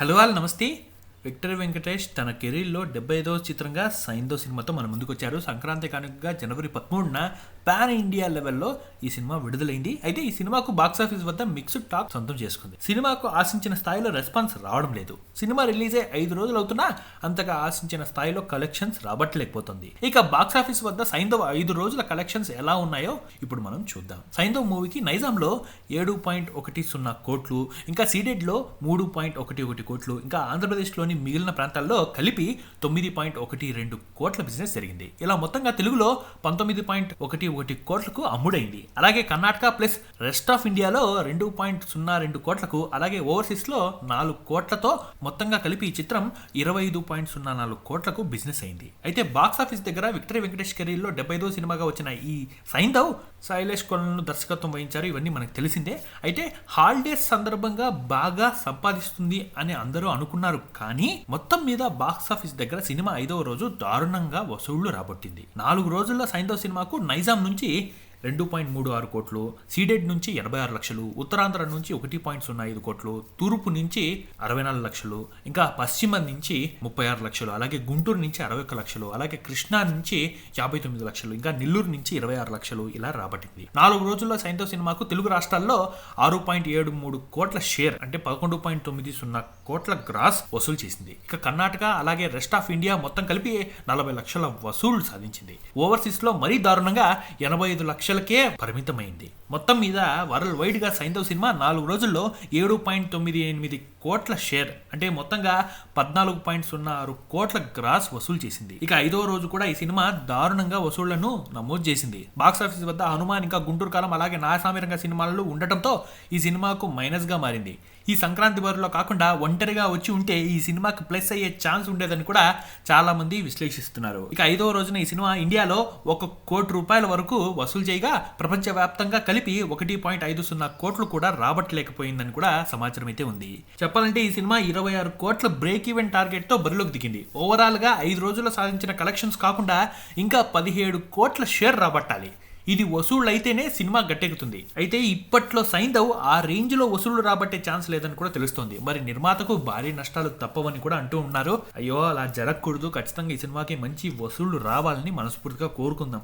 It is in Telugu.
హలో ఆల్ నమస్తే. విక్టర్ వెంకటేష్ తన కెరీర్లో డెబ్బై ఐదో చిత్రంగా సైందో సినిమాతో మన ముందుకు వచ్చారు సంక్రాంతి కానుకగా జనవరి పదమూడున పాన్ ఇండియా లెవెల్లో ఈ సినిమా విడుదలైంది. అయితే ఈ సినిమాకు బాక్సాఫీస్ వద్ద మిక్స్డ్ టాక్ సొంతం చేసుకుంది. సినిమాకు ఆశించిన స్థాయిలో రెస్పాన్స్ రావడం లేదు. సినిమా రిలీజ్ అయ్యి ఐదు రోజులు అవుతున్నా అంతగా ఆశించిన స్థాయిలో కలెక్షన్స్ రాబట్టలేకపోతుంది. ఇక బాక్సాఫీస్ వద్ద సైంధవ్ ఐదు రోజుల కలెక్షన్స్ ఎలా ఉన్నాయో ఇప్పుడు మనం చూద్దాం. సైంధవ్ మూవీకి నైజాంలో ఏడు పాయింట్ ఒకటి సున్నా కోట్లు ఇంకా సీడెడ్లో మూడు పాయింట్ ఒకటి ఒకటి కోట్లు ఇంకా ఆంధ్రప్రదేశ్లోని మిగిలిన ప్రాంతాల్లో కలిపి తొమ్మిది పాయింట్ ఒకటి రెండు కోట్ల బిజినెస్ జరిగింది. ఇలా మొత్తంగా తెలుగులో పంతొమ్మిది పాయింట్ ఒకటి ఒకటి కోట్లకు అమ్ముడైంది. అలాగే కర్ణాటక ప్లస్ రెస్ట్ ఆఫ్ ఇండియాలో రెండు పాయింట్ సున్నా రెండు కోట్లకు అలాగే ఓవర్సీస్లో నాలుగు కోట్లతో మొత్తంగా కలిపి ఈ చిత్రం ఇరవై ఐదు పాయింట్ సున్నా నాలుగు కోట్లకు బిజినెస్ అయింది. అయితే బాక్స్ ఆఫీస్ దగ్గర విక్టరీ వెంకటేష్ కెరీర్లో డెబ్బై ఐదో సినిమాగా వచ్చిన ఈ సైంధవ్ శైలేష్ కొలను దర్శకత్వం వహించారు ఇవన్నీ మనకు తెలిసిందే. అయితే హాలిడేస్ సందర్భంగా బాగా సంపాదిస్తుంది అని అందరూ అనుకున్నారు. కానీ మొత్తం మీద బాక్స్ ఆఫీస్ దగ్గర సినిమా ఐదవ రోజు దారుణంగా వసూళ్ళు రాబట్టింది. నాలుగు రోజుల్లో సైంధవ్ సినిమాకు నైజాం నుంచి రెండు పాయింట్ మూడు ఆరు కోట్లు సీడెడ్ నుంచి ఎనభై ఆరు లక్షలు ఉత్తరాంధ్ర నుంచి ఒకటి పాయింట్ సున్నా ఐదు కోట్లు తూర్పు నుంచి అరవై నాలుగు లక్షలు ఇంకా పశ్చిమ నుంచి ముప్పై ఆరు లక్షలు అలాగే గుంటూరు నుంచి అరవై ఒక్క లక్షలు అలాగే కృష్ణా నుంచి యాభై తొమ్మిది లక్షలు ఇంకా నెల్లూరు నుంచి ఇరవై ఆరు లక్షలు ఇలా రాబట్టింది. నాలుగు రోజుల్లో సైంతో సినిమాకు తెలుగు రాష్ట్రాల్లో ఆరు పాయింట్ ఏడు మూడు కోట్ల షేర్ అంటే పదకొండు పాయింట్ తొమ్మిది సున్నా కోట్ల గ్రాస్ వసూలు చేసింది. ఇక కర్ణాటక అలాగే రెస్ట్ ఆఫ్ ఇండియా మొత్తం కలిపి నలభై లక్షల వసూలు సాధించింది. ఓవర్సీస్లో మరీ దారుణంగా ఎనభై ఐదు లక్షలకే పరిమితమైంది. మొత్తం మీద వరల్డ్ వైడ్గా సైంధవ్ సినిమా నాలుగు రోజుల్లో ఏడు పాయింట్ తొమ్మిది ఎనిమిది కోట్ల షేర్ అంటే మొత్తంగా పద్నాలుగు పాయింట్ సున్నా ఆరు కోట్ల గ్రాస్ వసూలు చేసింది. ఇక ఐదో రోజు కూడా ఈ సినిమా దారుణంగా వసూళ్ళను నమోదు చేసింది. బాక్స్ ఆఫీస్ వద్ద హనుమాన్ ఇంకా గుంటూరు కాలం అలాగే నాసామిరంగ సినిమాలు ఉండటంతో ఈ సినిమాకు మైనస్గా మారింది. ఈ సంక్రాంతి బరిలో కాకుండా ఒంటరిగా వచ్చి ఉంటే ఈ సినిమాకి ప్లస్ అయ్యే ఛాన్స్ ఉండేదని కూడా చాలా మంది విశ్లేషిస్తున్నారు. ఇక ఐదో రోజున ఈ సినిమా ఇండియాలో ఒక కోటి రూపాయల వరకు వసూలు పైగా ప్రపంచవ్యాప్తంగా కలిపి ఒకటి పాయింట్ ఐదు సున్నా కోట్లు కూడా రాబట్టలేకపోయిందని కూడా సమాచారం అయితే ఉంది. చెప్పాలంటే ఈ సినిమా ఇరవై ఆరు కోట్ల బ్రేక్ ఈవెన్ టార్గెట్తో బరిలోకి దిగింది. ఓవరాల్గా ఐదు రోజుల్లో సాధించిన కలెక్షన్స్ కాకుండా ఇంకా పదిహేడు కోట్ల షేర్ రాబట్టాలి. ఇది వసూళ్ళు అయితేనే సినిమా గట్టెక్కుతుంది. అయితే ఇప్పట్లో సైంధవ్ ఆ రేంజ్లో వసూళ్ళు రాబట్టే ఛాన్స్ లేదని కూడా తెలుస్తోంది. మరి నిర్మాతకు భారీ నష్టాలు తప్పవని కూడా అంటూ ఉన్నారు. అయ్యో అలా జరగకూడదు. ఖచ్చితంగా ఈ సినిమాకి మంచి వసూళ్ళు రావాలని మనస్ఫూర్తిగా కోరుకుందాం.